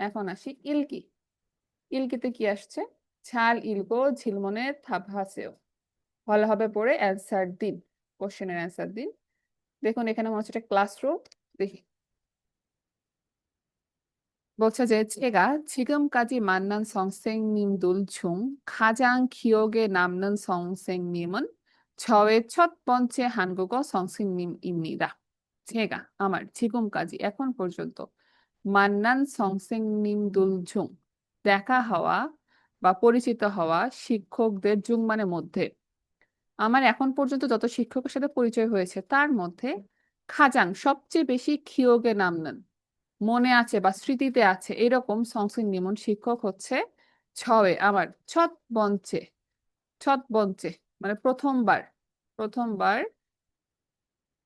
এখন আসি ইলকি। ইলকিতে কি আসছে? ছাল ইলকো ঝিলমনে থাভাসেও ভালো হবে পড়ে অ্যান্সার দিন, কোশ্চেনের অ্যান্সার দিন। দেখুন এখানে মনে হচ্ছে ক্লাসরুম, দেখি। বলছে যে, ছেগা ছিগম কাজি মান্নান সংসেং নিম দুল ছুং খাজাং খিয়োগে নামনান সংসেং নিমন ছয়ে ছত পঞ্চে হানগোগ সংসেং নিম ইমনিরা ছেগা, আমার ছিগম কাজি এখন পর্যন্ত মান্নান সংসিং নিমদুলঝুং দেখা হওয়া বা পরিচিত হওয়া শিক্ষকদের জুং মানে মধ্যে। আমার এখন পর্যন্ত যত শিক্ষকের সাথে পরিচয় হয়েছে, তার মধ্যে খাজাং সবচেয়ে বেশি খিয়োগে নামলেন মনে আছে বা স্মৃতিতে আছে এরকম সংসিং নিমন শিক্ষক হচ্ছে ছয়ে, আমার ছত বঞ্চে ছত বঞ্চে মানে প্রথমবার প্রথমবার,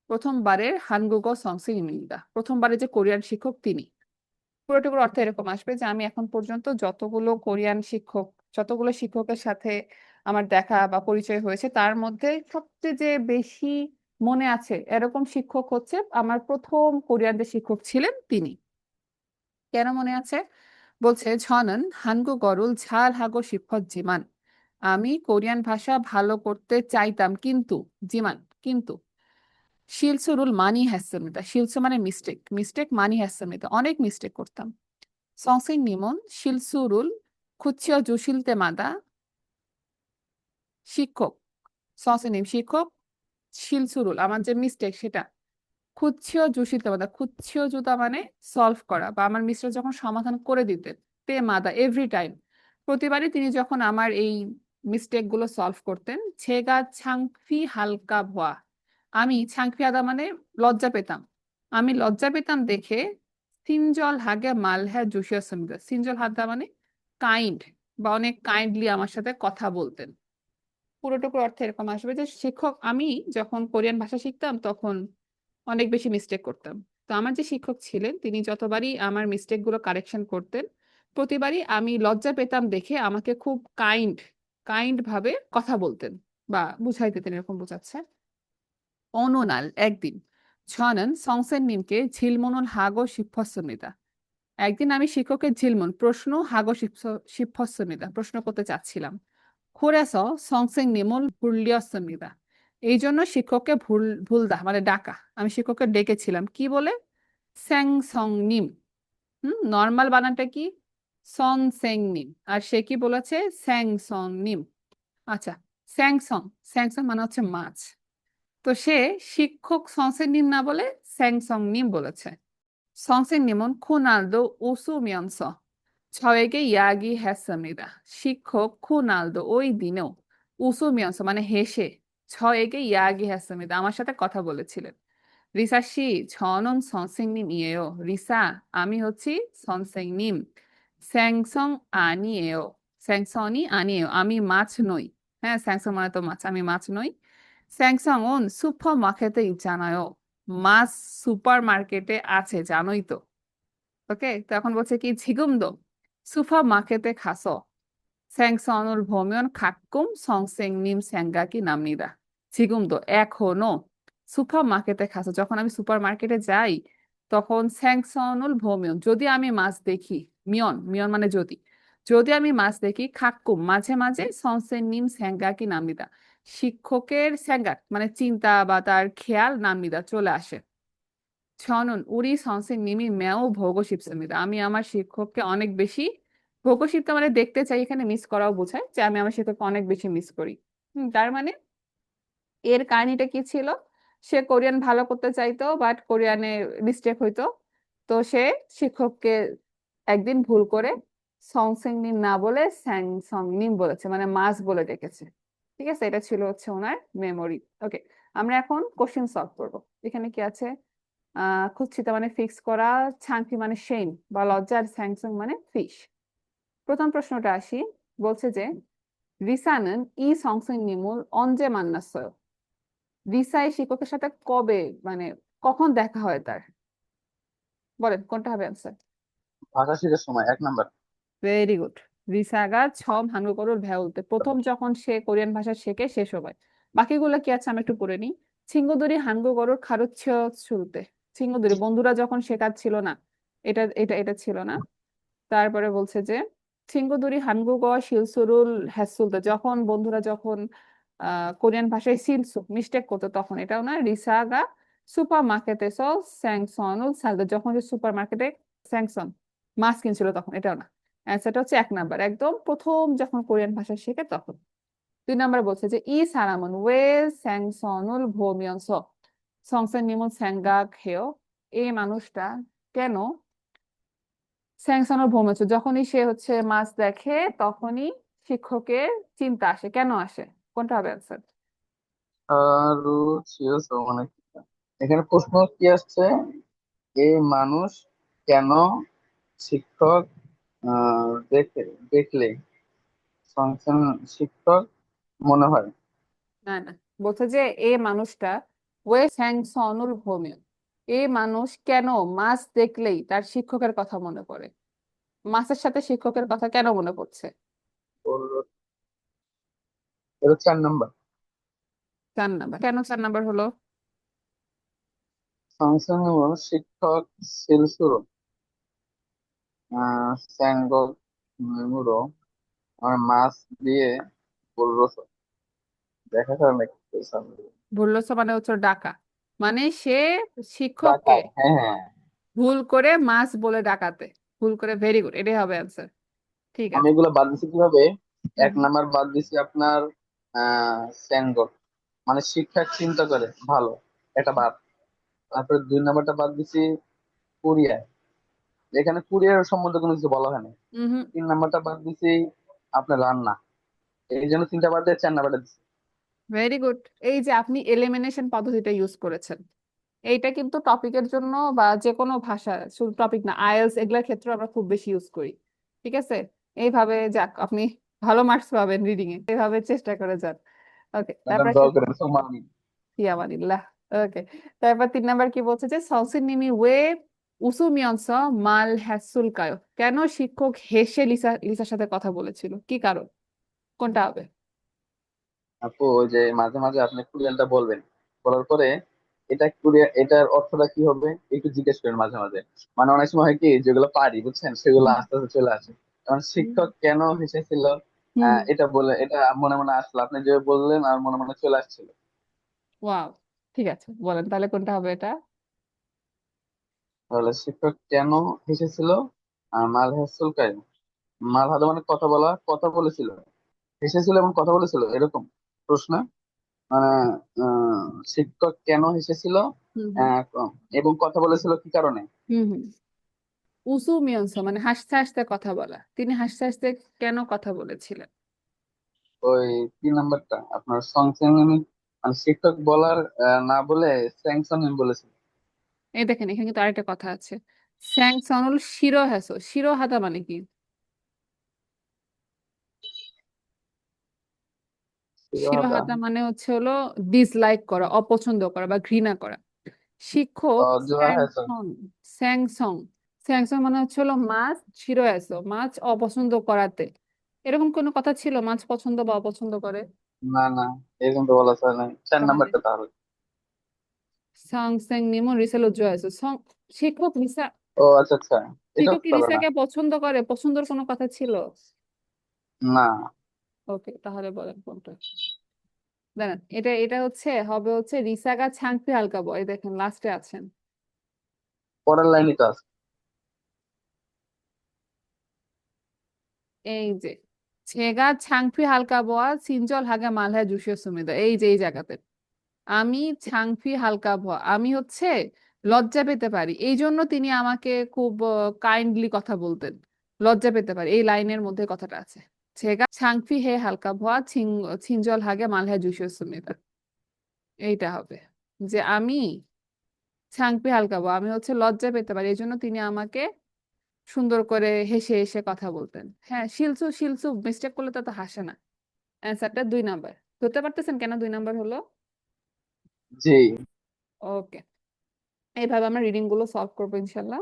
প্রথমবারের হানগুগো সংসিং মিলদা প্রথমবারে যে কোরিয়ান শিক্ষক তিনি। পুরোটুকুর অর্থ এরকম আসবে যে আমি এখন পর্যন্ত যতগুলো কোরিয়ান শিক্ষক, যতগুলো শিক্ষকের সাথে আমার দেখা বা পরিচয় হয়েছে, তার মধ্যে সবচেয়ে যে বেশি মনে আছে এরকম শিক্ষক হচ্ছে আমার প্রথম কোরিয়ানদের শিক্ষক ছিলেন তিনি। কেন মনে আছে? বলছে, ঝনন হানগু গরুল, ঝাল হাগো শিক্ষক জিমান। আমি কোরিয়ান ভাষা ভালো করতে চাইতাম কিন্তু, জিমান, কিন্তু শিলসু রুল মানি হ্যাসমিতা শিলসু মানে মিস্টেক মিস্টেক মানি হ্যাসমিতা অনেক মিস্টেক করতাম। সংসিন নিমন শিলসু রুল, খুচিয় জুশিলতে মাদা, শিক্ষক সংসিনিম শিক্ষক শিলসুরুল আমার যে মিস্টেক সেটা। খুচ্ছিও জুশিলতে মাদা খুচ্ছিও জুতা মানে সলভ করা বা আমার মিস্টার যখন সমাধান করে দিতেন তে মাদা এভরি টাইম প্রতিবারই তিনি যখন আমার এই মিস্টেকগুলো সলভ করতেন, ছেগা ছাংফি হালকা ভোয়া। আমি ছাংফি আদা মানে লজ্জা পেতাম। আমি লজ্জা পেতাম দেখে সিনজল হাগে মালহা জুসিয়া সমিদা। সিনজল হাদা মানে কাইন্ড বা অনেক কাইন্ডলি আমার সাথে কথা বলতেন। পুরোটুকু অর্থ এরকম আসবে যে শিক্ষক, আমি যখন কোরিয়ান ভাষা শিখতাম তখন অনেক বেশি মিস্টেক করতাম। তো আমার যে শিক্ষক ছিলেন, তিনি যতবারই আমার মিস্টেকগুলো কারেকশন করতেন, প্রতিবারই আমি লজ্জা পেতাম দেখে আমাকে খুব কাইন্ড কাইন্ড ভাবে কথা বলতেন বা বুঝাই দিতেন, এরকম বোঝাচ্ছে। 어느 날 একদিন 저는 선생님께 질문을 하고 싶었습니다. একদিন আমি শিক্ষকের ঝিলমন প্রশ্ন 하고 싶- 싶었습니다. প্রশ্ন করতে চাচ্ছিলাম. 그래서 선생님을 불렀습니다. এই জন্য শিক্ষককে ভুল ভুলদা মানে ডাকা আমি শিক্ষককে ডেকেছিলাম কি বলে স্যাংসংনিম হুম নর্মাল বানানটা কি সনসেংনিম আর সে কি বলেছে স্যাংসংনিম আচ্ছা স্যাংসং স্যাংসং মানে হচ্ছে মাছ তো সে শিক্ষক সংসেনিম না বলে স্যাংসংনিম বলেছে 선생님은 코날도 웃으면서 저에게 이야기했습니다. শিক্ষক 코날도 ওই দিনেও 웃으면서 মানে হেসে 저에게 이야기했습니다. আমার সাথে কথা বলেছিলেন. রিসা 씨, 저는 선생님이에요. রিসা, আমি হচ্ছি 선생님. 생선 아니에요. 생선이 아니에요. আমি মাছ নই. হ্যাঁ, 생선 মানে তো মাছ. আমি মাছ নই. 생선은 슈퍼마켓에 있잖아요. মাছ সুপারমার্কেটে আছে জানোই তো ওকে তো এখন বলছে কি 지금도 슈퍼마켓에 가서 생선을 보면 가끔 선생님 생각이 납니다. 지금도 এখনো সুপারমার্কেটে 가서 যখন আমি সুপারমার্কেটে যাই তখন 생선을 보면 যদি আমি মাছ দেখি মিয়ন মিয়ন মানে যদি যদি আমি মাছ দেখি 가끔 মাঝে মাঝে 선생님 생각이 납니다. শিক্ষকের স্যাঙ্গার মানে চিন্তা বা তার খেয়াল নামিদা চলে আসে। ছনন উড়ি সংসে নিমি ম্যাও ভৌগশিপসমিদা আমি আমার শিক্ষককে অনেক বেশি ভৌগশিপটা মানে দেখতে চাই, এখানে মিস করাও বোঝায় যে আমি আমার শিক্ষককে অনেক বেশি মিস করি। হম, তার মানে এর কাহিনীটা কি ছিল? সে কোরিয়ান ভালো করতে চাইতো বাট কোরিয়ানে মিস্টেক হইতো। তো সে শিক্ষককে একদিন ভুল করে সংসিং নিম না বলে স্যাং সং নিম বলেছে মানে মাস বলে ডেকেছে। ঠিক আছে? এটা ছিল হচ্ছে ওনার মেমোরি ওকে আমরা এখন কোশ্চেন সলভ করব। এখানে কি আছে? খুচ্ছিত মানে ফিক্স করা ছাংকি মানে শেম বা লজ্জার স্যাংসং মানে ফিশ প্রথম প্রশ্নটা আসি বলছে যে রিসানন ই সংসং নিমুল অঞ্জে মান্নাসয়। রিসাই শিক্ষকের সাথে কবে মানে কখন দেখা হয় তার? বলেন কোনটা হবে আনসার ভাষা সময় এক নাম্বার। ভেরি গুড রিসাগা, ছম হাঙ্গু ভ্যা ভ্যাউলতে। প্রথম যখন সে কোরিয়ান ভাষা শেখে সে সময় বাকিগুলো কি আছে? আমি একটু পড়ে নিই। ছিঙ্গুদুরি হাঙ্গ করুর খারুচ্ছ শুরুতে ছিঙ্গুদুরি বন্ধুরা যখন শেখাচ্ছিল না এটা এটা এটা ছিল না তারপরে বলছে যে ছিঙ্গুদুরি হানগু গ শিলসুরুল হ্যাসুলতে যখন বন্ধুরা যখন কোরিয়ান ভাষায় সিলসু মিস্টেক করতো তখন এটাও না রিসাগা সুপার মার্কেটে সল স্যাংসনুল সালতে যখন সুপার মার্কেটে স্যাংসন মাছ কিনছিল তখন এটাও না অ্যান্সারটা হচ্ছে এক নাম্বার। একদম প্রথম যখন কোরিয়ান ভাষা শেখে তখন। দুই নাম্বার বলছে যে, ই সারামন ওয়ে স্যাং সনুল স্যাংগা খেয় সংসার নিমন স্যাঙ্গা এই মানুষটা কেন স্যাংসনের ভৌমিয়ন যখনই সে হচ্ছে মাছ দেখে, তখনই শিক্ষকের চিন্তা আসে, কেন আসে? কোনটা হবে অ্যান্সার এখানে প্রশ্ন কি আসছে? এই মানুষ কেন শিক্ষক দেখলে সংসার শিক্ষক মনে হয়। না না বলছে যে এ মানুষটা ওয়ে স্যাংসনুল ভ্রমণ এ মানুষ কেন মাছ দেখলেই তার শিক্ষকের কথা মনে পড়ে? মাছের সাথে শিক্ষকের কথা কেন মনে পড়ছে? এটা চার নাম্বার। চার নাম্বার। কেন চার নাম্বার হলো? সংসার শিক্ষক শিলসুরো আহ স্যাঙ্গ মুরো আর মাছ দিয়ে বলল দেখা নাকি ভুললো মানে হচ্ছে ডাকা। মানে সে শিক্ষককে হ্যাঁ হ্যাঁ। ভুল করে মাছ বলে ডাকাতে। ভুল করে ভেরি গুড এটাই হবে অ্যান্সার ঠিক আমি আছে এগুলো বাদ দিছি কীভাবে? এক নাম্বার বাদ দিছি আপনার আহ স্যাঙ্গর মানে শিক্ষক চিন্তা করে ভালো এটা বাদ। তারপরে দুই নাম্বারটা বাদ দিছি কুরিয়ার এখানে কুরিয়ার সম্বন্ধে কোনো কিছু বলা হয়নি। তিন নাম্বারটা বাদ দিছি আপনার রান্না। এই জন্য তিনটা বাদ দিয়ে চার নাম্বারটা দিছি। ভেরি গুড এই যে আপনি এলিমিনেশন পদ্ধতিটা ইউজ করেছেন এইটা কিন্তু টপিকের জন্য বা যে কোনো ভাষা শুধু টপিক না আইএলস এগুলোর ক্ষেত্রে আমরা খুব বেশি ইউজ করি। ঠিক আছে? এইভাবে যাক আপনি ভালো মার্কস পাবেন রিডিং এ। এইভাবে চেষ্টা করে যান। ওকে তারপর ওকে তারপর তিন নাম্বার কি বলছে যে 선생 উসুমিয়নসা মাল হ্যাসুলকায়। কেন শিক্ষক হেসে লিসা লিসার সাথে কথা বলেছিল? কি কারণ? কোনটা হবে? আপু ওই যে মাঝে মাঝে আপনি কুরিয়ানটা বলবেন। বলার পরে এটা কুরিয়া এটার অর্থটা কি হবে? একটু জিজ্ঞেস করেন মাঝে মাঝে। মানে অনেক সময় হয় কি যেগুলো পারি বুঝছেন সেগুলো আস্তে আস্তে চলে আসে। কারণ শিক্ষক কেন হেসেছিল? হ্যাঁ, এটা বলে এটা মনে মনে আসলো। আপনি যে বললেন আর মনে মনে চলে আসছিল। ওয়াও ঠিক আছে বলেন। তাহলে কোনটা হবে এটা? তাহলে শিক্ষক কেন হেসেছিল? মাল মাল হাদা মানে কথা বলা কথা বলেছিল। হেসেছিল এবং কথা বলেছিল এরকম প্রশ্ন। মানে শিক্ষক কেন হেসেছিল? হ্যাঁ, এবং কথা বলেছিল কি কারণে? উসু মিয়ংস মানে হাসতে হাসতে কথা বলা। তিনি হাসতে হাসতে কেন কথা বলেছিলেন? ওই তিন নাম্বারটা আপনার মানে শিক্ষক বলার না বলে স্যাংসং বলেছিল। এই দেখেন এখানে কিন্তু আরেকটা কথা আছে। স্যাংসনুল শিরোহাসো শিরোহাতা মানে কি? শিরোহাতা মানে হচ্ছে হলো ডিসলাইক করা অপছন্দ করা বা ঘৃণা করা। শিক্ষক স্যাংসং স্যাংসং স্যাংসং মানে হচ্ছে হলো মাছ শিরোহাসো মাছ অপছন্দ করাতে। এরকম কোনো কথা ছিল? মাছ পছন্দ বা অপছন্দ করে? না না এরকম তো বলা যায় না। চার নাম্বারটা তাহলে। সাংসেং নিমো রিসেল জয়েস সং শিক্ষক রিসা ও আচ্ছা আচ্ছা। এটা শিক্ষক কি পারবে না। রিসাকে পছন্দ করে? পছন্দের কোনো কথা ছিল? না। ওকে তাহলে বলেন কোনটা? দাঁড়ান এটা এটা হচ্ছে হবে হচ্ছে রিসাগা ছাংপি হালকা বয়। দেখেন লাস্টে আছেন। পরের লাইনই তো আছে। এই যে ছেগা ছাংপি হালকা বয়া সিনজল হাগে মালহে জুসিও সুমিদা। এই যে এই জায়গাতে। আমি ছাংফি হালকা ভ, আমি হচ্ছে লজ্জা পেতে পারি। এই জন্য তিনি আমাকে খুব কাইন্ডলি কথা বলতেন। লজ্জা পেতে পারি, এই লাইনের মধ্যে কথাটা আছে। ছেগা ছাংফি হে হালকা ভয়া ছিং ছিঞ্জল হাগে মালহা জুসিও সুমিবার এইটা হবে যে আমি ছাংফি হালকা ভয়া আমি হচ্ছে লজ্জা পেতে পারি। এই জন্য তিনি আমাকে সুন্দর করে হেসে হেসে কথা বলতেন। হ্যাঁ শিলসু শিলসু মিস্টেক করলে তো হাসে না। অ্যান্সারটা দুই নাম্বার ধরতে পারতেছেন কেন দুই নাম্বার হলো? জি। ওকে এইভাবে আমরা রিডিংগুলো সলভ করব ইনশাল্লাহ।